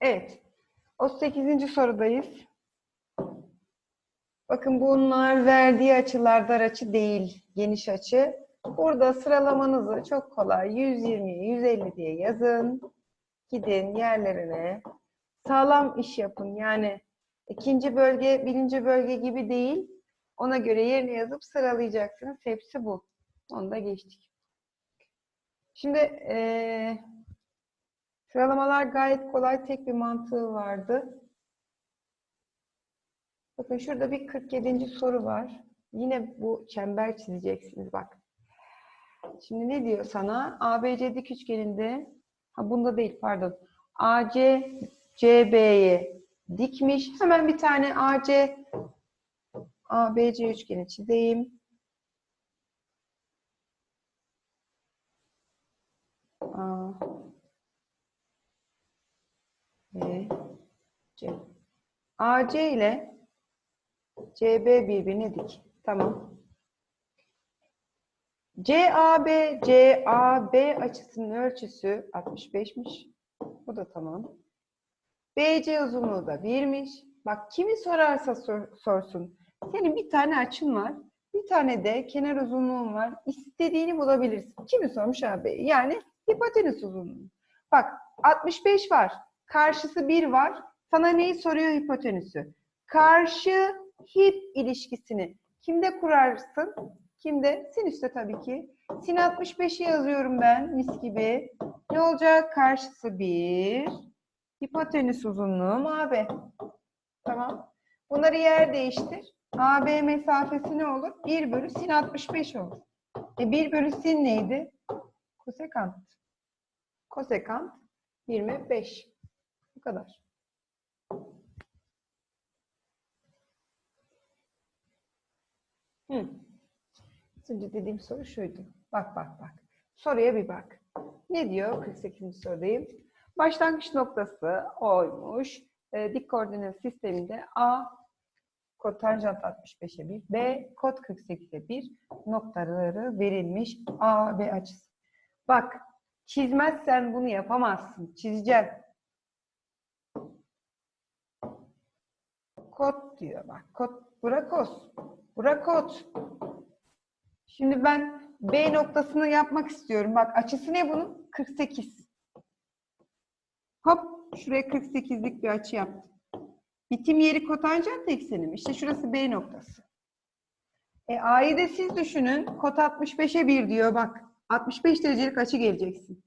Evet. 38. sorudayız. Bakın bunlar verdiği açılar dar açı değil, geniş açı. Burada sıralamanızı çok kolay 120'ye 150 diye yazın. Gidin yerlerine. Sağlam iş yapın. Yani ikinci bölge, birinci bölge gibi değil. Ona göre yerine yazıp sıralayacaksınız. Hepsi bu. Onu da geçtik. Şimdi eee Sıralamalar gayet kolay. Tek bir mantığı vardı. Bakın şurada bir 47. soru var. Yine bu çember çizeceksiniz bak. Şimdi ne diyor sana? ABC dik üçgeninde ha bunda değil pardon. AC CB'ye dikmiş. Hemen bir tane AC ABC üçgeni çizeyim. Aa. B, C. AC ile CB birbirine dik. Tamam. CAB, CAB açısının ölçüsü 65'miş. Bu da tamam. BC uzunluğu da 1'miş. Bak kimi sorarsa sor- sorsun. Senin bir tane açın var. Bir tane de kenar uzunluğun var. İstediğini bulabilirsin. Kimi sormuş abi? Yani hipotenüs uzunluğu. Bak 65 var. Karşısı 1 var. Sana neyi soruyor hipotenüsü? Karşı hip ilişkisini kimde kurarsın? Kimde? Sinüste tabii ki. Sin 65'i yazıyorum ben mis gibi. Ne olacak? Karşısı 1. Hipotenüs uzunluğum AB. Tamam. Bunları yer değiştir. AB mesafesi ne olur? 1 bölü sin 65 olur. E 1 bölü sin neydi? Kosekant. Kosekant 25. Bu kadar. Hı. Önce dediğim soru şuydu. Bak bak bak. Soruya bir bak. Ne diyor? 48. sorudayım. Başlangıç noktası oymuş. E, dik koordinat sisteminde A kotanjant 65'e 1, B kot 48'e 1 noktaları verilmiş A ve açısı. Bak çizmezsen bunu yapamazsın. Çizeceğim. Kot diyor bak. Kot, bura kos. Bura kot. Şimdi ben B noktasını yapmak istiyorum. Bak açısı ne bunun? 48. Hop şuraya 48'lik bir açı yaptım. Bitim yeri kotanjant eksenim. İşte şurası B noktası. E A'yı da siz düşünün. Kot 65'e 1 diyor bak. 65 derecelik açı geleceksin.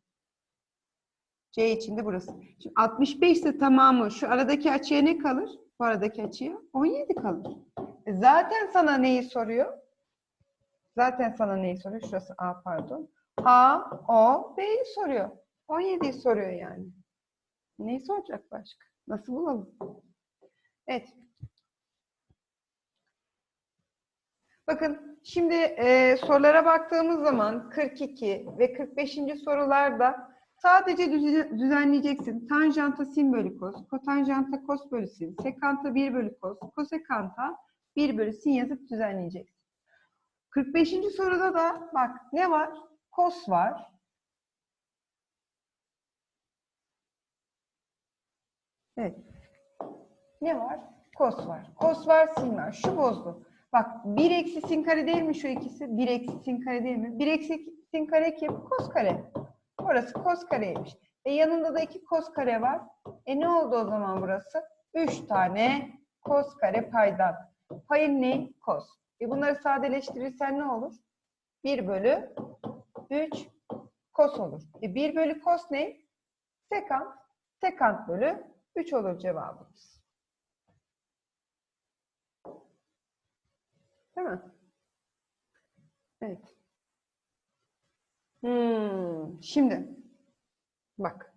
C içinde burası. Şimdi 65 ise tamamı şu aradaki açıya ne kalır? Bu aradaki açıya 17 kalır. E zaten sana neyi soruyor? Zaten sana neyi soruyor? Şurası A pardon. A, O, B'yi soruyor. 17'yi soruyor yani. Neyi soracak başka? Nasıl bulalım? Evet. Bakın şimdi e, sorulara baktığımız zaman 42 ve 45. sorularda sadece düze- düzenleyeceksin. Tanjanta sin bölü kos, kotanjanta kos bölü sin, sekanta 1 bölü kos, kosekanta 1 bölü sin yazıp düzenleyeceksin. 45. soruda da bak ne var? Kos var. Evet. Ne var? Kos var. Kos var, sin var. Şu bozdu. Bak 1 eksi sin kare değil mi şu ikisi? 1 eksi sin kare değil mi? 1 eksi sin kare kim? Kos kare. Orası kos kareymiş. E yanında da iki kos kare var. E ne oldu o zaman burası? 3 tane kos kare paydan. Payın ne? Kos. E bunları sadeleştirirsen ne olur? 1 bölü 3 kos olur. E 1 bölü kos ne? Sekant. Sekant bölü 3 olur cevabımız. Değil mi? Evet. Hmm, şimdi bak.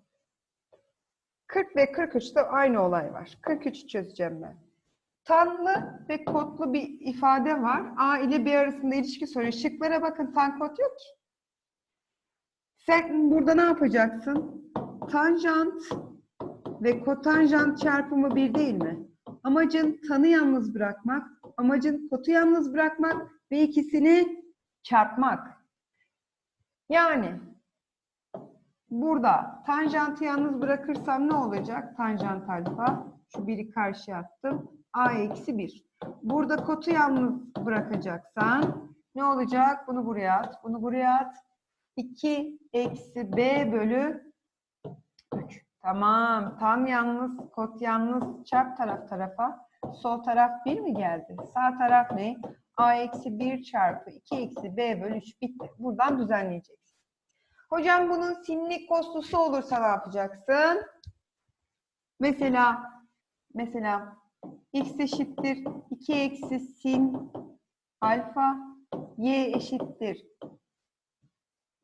40 ve 43'te aynı olay var. 43'ü çözeceğim ben. Tanlı ve kotlu bir ifade var. A ile B arasında ilişki soruyor. Şıklara bakın tan kot yok ki. Sen burada ne yapacaksın? Tanjant ve kotanjant çarpımı bir değil mi? Amacın tanı yalnız bırakmak, amacın kotu yalnız bırakmak ve ikisini çarpmak. Yani Burada tanjantı yalnız bırakırsam ne olacak? Tanjant alfa. Şu biri karşıya attım. A eksi 1. Burada kotu yalnız bırakacaksan ne olacak? Bunu buraya at. Bunu buraya at. 2 eksi b bölü 3. Tamam. Tam yalnız, kot yalnız. Çarp taraf tarafa. Sol taraf 1 mi geldi? Sağ taraf ne? A eksi 1 çarpı 2 eksi b bölü 3 bitti. Buradan düzenleyeceksin. Hocam bunun sinlik koslusu olursa ne yapacaksın? Mesela mesela x eşittir 2 eksi sin alfa y eşittir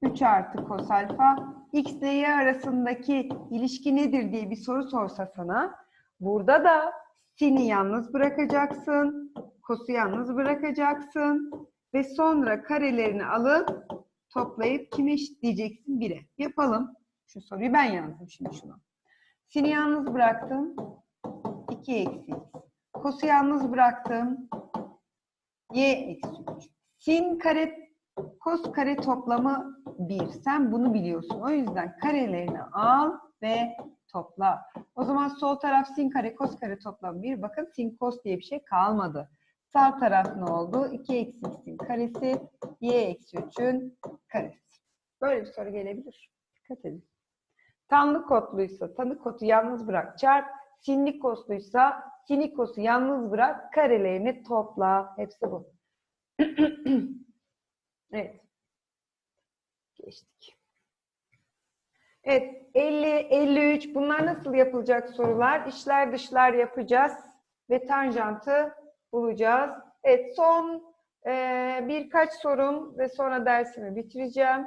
3 artı kos alfa x ile y arasındaki ilişki nedir diye bir soru sorsa sana burada da sin'i yalnız bırakacaksın, kosu yalnız bırakacaksın ve sonra karelerini alıp toplayıp kime eşitleyeceksin? 1'e. Yapalım. Şu soruyu ben yazdım şimdi şunu. Sin'i yalnız bıraktım. 2 eksi x. Kosu yalnız bıraktım. y eksi 3. Sin kare kos kare toplamı 1. Sen bunu biliyorsun. O yüzden karelerini al ve topla. O zaman sol taraf sin kare kos kare toplam 1. Bakın sin kos diye bir şey kalmadı. Sağ taraf ne oldu? 2 eksi x'in karesi, y eksi 3'ün karesi. Böyle bir soru gelebilir. Dikkat edin. Tanlı kodluysa tanı kodu yalnız bırak çarp. Sinli kosluysa sinli kosu yalnız bırak. Karelerini topla. Hepsi bu. evet. Geçtik. Evet, 50, 53 bunlar nasıl yapılacak sorular? İşler dışlar yapacağız ve tanjantı bulacağız. Evet, son e, birkaç sorum ve sonra dersimi bitireceğim.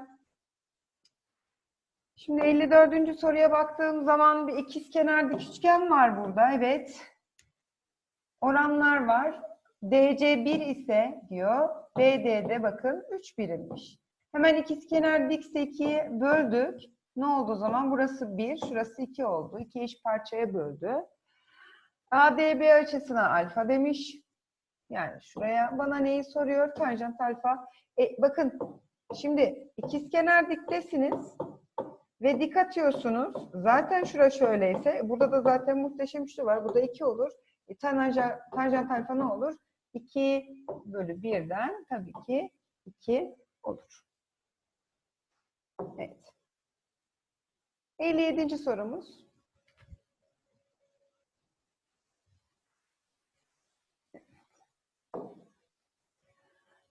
Şimdi 54. soruya baktığım zaman bir ikizkenar dik üçgen var burada. Evet. Oranlar var. DC 1 ise diyor, BD'de bakın 3 birimmiş. Hemen ikizkenar dikse 2'ye böldük. Ne oldu o zaman? Burası 1, şurası 2 oldu. 2 eş parçaya böldü. ADB açısına alfa demiş. Yani şuraya bana neyi soruyor? Tanjant alfa. E, bakın şimdi ikizkenar diktesiniz ve dik atıyorsunuz. Zaten şura şöyleyse burada da zaten muhteşem üçlü var. Burada 2 olur. E, tanjant, tanjant alfa ne olur? 2 bölü 1'den tabii ki 2 olur. Evet. 57. sorumuz.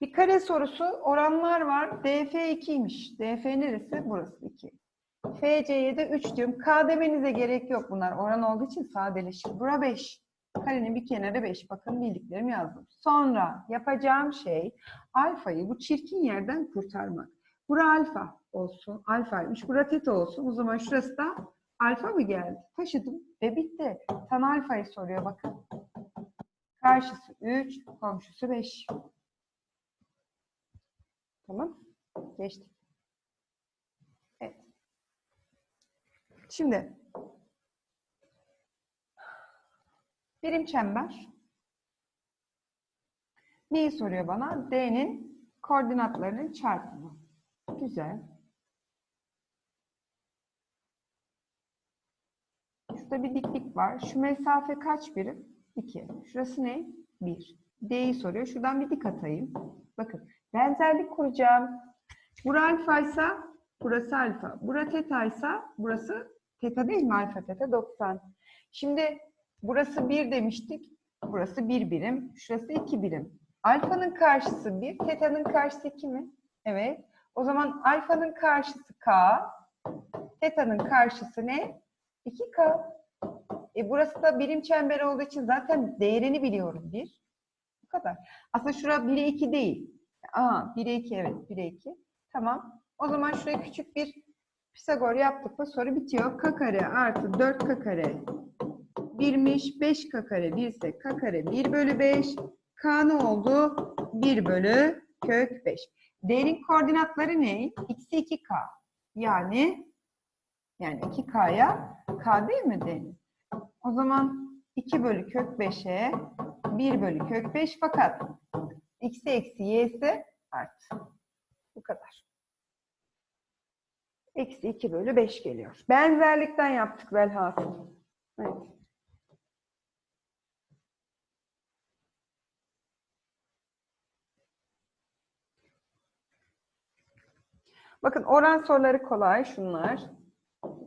Bir kare sorusu. Oranlar var. DF 2'ymiş. DF neresi? Burası 2. FC'ye de 3 diyorum. K demenize gerek yok bunlar. Oran olduğu için sadeleşir. Bura 5. Karenin bir kenarı 5. Bakın bildiklerimi yazdım. Sonra yapacağım şey alfayı bu çirkin yerden kurtarmak. Bura alfa olsun. Alfaymış. Bura teta olsun. O zaman şurası da alfa mı geldi? Taşıdım ve bitti. Tan alfayı soruyor bakın. Karşısı 3, komşusu 5. Tamam. Geçtik. Evet. Şimdi birim çember. Neyi soruyor bana? D'nin koordinatlarının çarpımı. Güzel. Şurada bir diklik var. Şu mesafe kaç birim? 2. Şurası ne? 1. D'yi soruyor. Şuradan bir dik atayım. Bakın. Benzerlik kuracağım. Bura alfa ise burası alfa. Bura teta ise burası teta değil mi? Alfa teta 90. Şimdi burası 1 demiştik. Burası 1 birim. Şurası 2 birim. Alfanın karşısı 1. Teta'nın karşısı 2 mi? Evet. O zaman alfanın karşısı K. Teta'nın karşısı ne? 2K. E burası da birim çember olduğu için zaten değerini biliyorum. 1. Bu kadar. Aslında şura 1'e 2 değil. Aa 1'e 2 evet 1'e 2. Tamam. O zaman şuraya küçük bir Pisagor yaptık mı soru bitiyor. K kare artı 4K kare 1'miş. 5K kare 1 ise K kare 1 bölü 5. K ne oldu? 1 bölü kök 5. D'nin koordinatları ne? X'i 2K. Yani yani 2K'ya K değil mi D'nin? O zaman 2 bölü kök 5'e 1 bölü kök 5 fakat x'i eksi y'si artı. Bu kadar. Eksi 2 bölü 5 geliyor. Benzerlikten yaptık velhasıl. Evet. Bakın oran soruları kolay şunlar.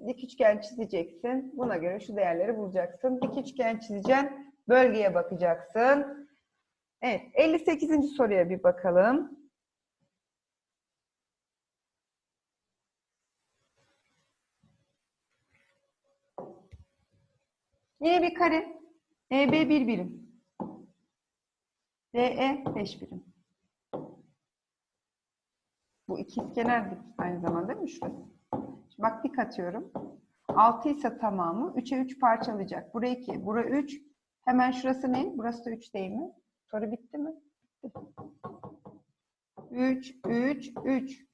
Dik üçgen çizeceksin. Buna göre şu değerleri bulacaksın. Dik üçgen çizeceksin. Bölgeye bakacaksın. Evet. 58. soruya bir bakalım. Yine bir kare. EB bir birim. DE 5 birim. Bu ikizkenar dik aynı zamanda değil mi şurası? Şimdi bak dik atıyorum. 6 ise tamamı 3'e 3 parçalayacak. Burası 2, bura 3. Hemen şurası ne? Burası da 3 değil mi? Soru bitti mi? Bitti. 3, 3, 3.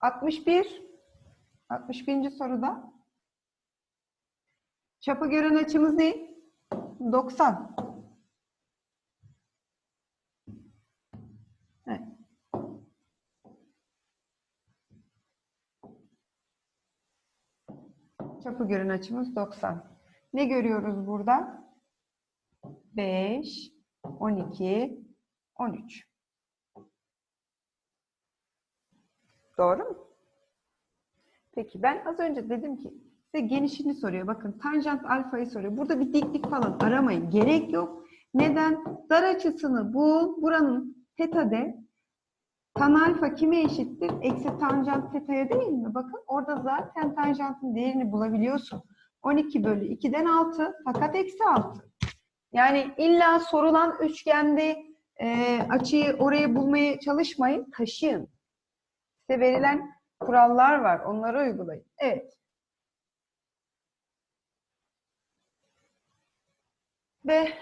61. 61. soruda. Çapı gören açımız ne? 90. Evet. Çapı gören açımız 90. Ne görüyoruz burada? 5, 12, 13. Doğru mu? Peki ben az önce dedim ki size genişini soruyor. Bakın tanjant alfayı soruyor. Burada bir diklik falan aramayın. Gerek yok. Neden? Dar açısını bul. Buranın teta de. Tan alfa kime eşittir? Eksi tanjant teta'ya değil mi? Bakın orada zaten tanjantın değerini bulabiliyorsun. 12 bölü 2'den 6 fakat eksi 6. Yani illa sorulan üçgende e, açıyı oraya bulmaya çalışmayın. Taşıyın. Size verilen kurallar var. Onları uygulayın. Evet. Ve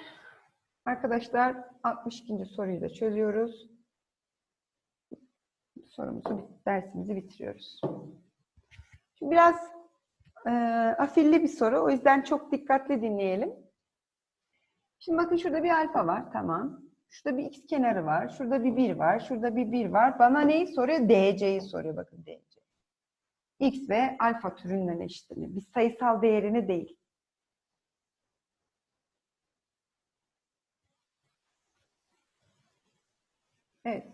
arkadaşlar 62. soruyu da çözüyoruz. Sorumuzu, dersimizi bitiriyoruz. Şimdi biraz e, afilli bir soru. O yüzden çok dikkatli dinleyelim. Şimdi bakın şurada bir alfa var. Tamam. Şurada bir x kenarı var. Şurada bir 1 var. Şurada bir 1 var. Bana neyi soruyor? DC'yi soruyor. Bakın DC. X ve alfa türünden eşitliğini. Bir sayısal değerini değil. Evet.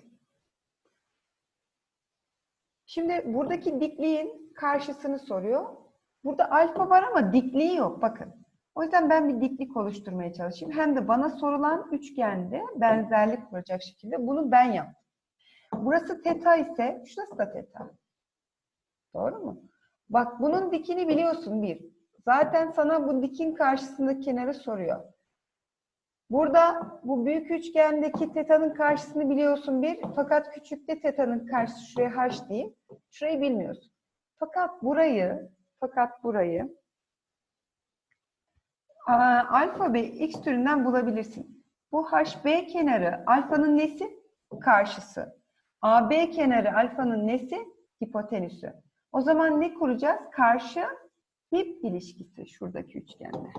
Şimdi buradaki dikliğin karşısını soruyor. Burada alfa var ama dikliği yok. Bakın. O yüzden ben bir diklik oluşturmaya çalışayım. Hem de bana sorulan üçgende benzerlik kuracak şekilde bunu ben yaptım. Burası teta ise şurası da teta. Doğru mu? Bak bunun dikini biliyorsun bir. Zaten sana bu dikin karşısındaki kenarı soruyor. Burada bu büyük üçgendeki teta'nın karşısını biliyorsun bir. Fakat küçükte teta'nın karşısı şuraya h diyeyim. Şurayı bilmiyorsun. Fakat burayı, fakat burayı alfa ve x türünden bulabilirsin. Bu hb kenarı alfanın nesi? Karşısı. AB kenarı alfanın nesi? Hipotenüsü. O zaman ne kuracağız? Karşı hip ilişkisi şuradaki üçgende.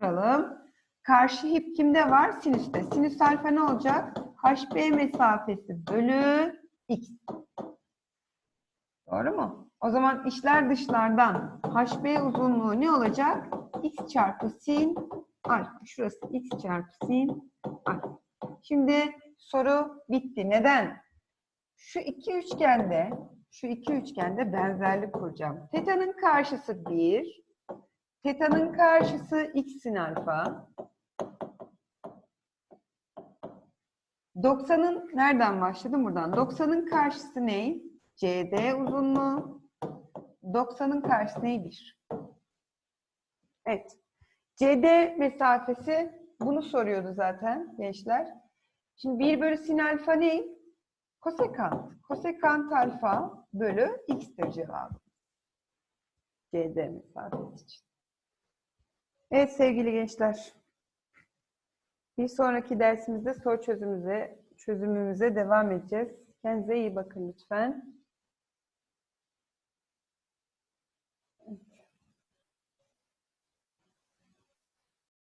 Kuralım. Karşı hip kimde var? Sinüste. Sinüs alfa ne olacak? HB mesafesi bölü x. Doğru mu? O zaman içler dışlardan HB uzunluğu ne olacak? x çarpı sin alfa. Şurası x çarpı sin alfa. Şimdi soru bitti. Neden? Şu iki üçgende, şu iki üçgende benzerlik kuracağım. Teta'nın karşısı 1. Teta'nın karşısı x sin alfa. 90'ın nereden başladım? Buradan. 90'ın karşısı ne? CD uzunluğu. 90'ın karşısı ne? 1. Evet. CD mesafesi bunu soruyordu zaten gençler. Şimdi 1 bölü sin alfa ne? Kosekant. Kosekant alfa bölü x'tir cevabı. CD mesafesi için. Evet sevgili gençler. Bir sonraki dersimizde soru çözümümüze, çözümümüze devam edeceğiz. Kendinize iyi bakın lütfen.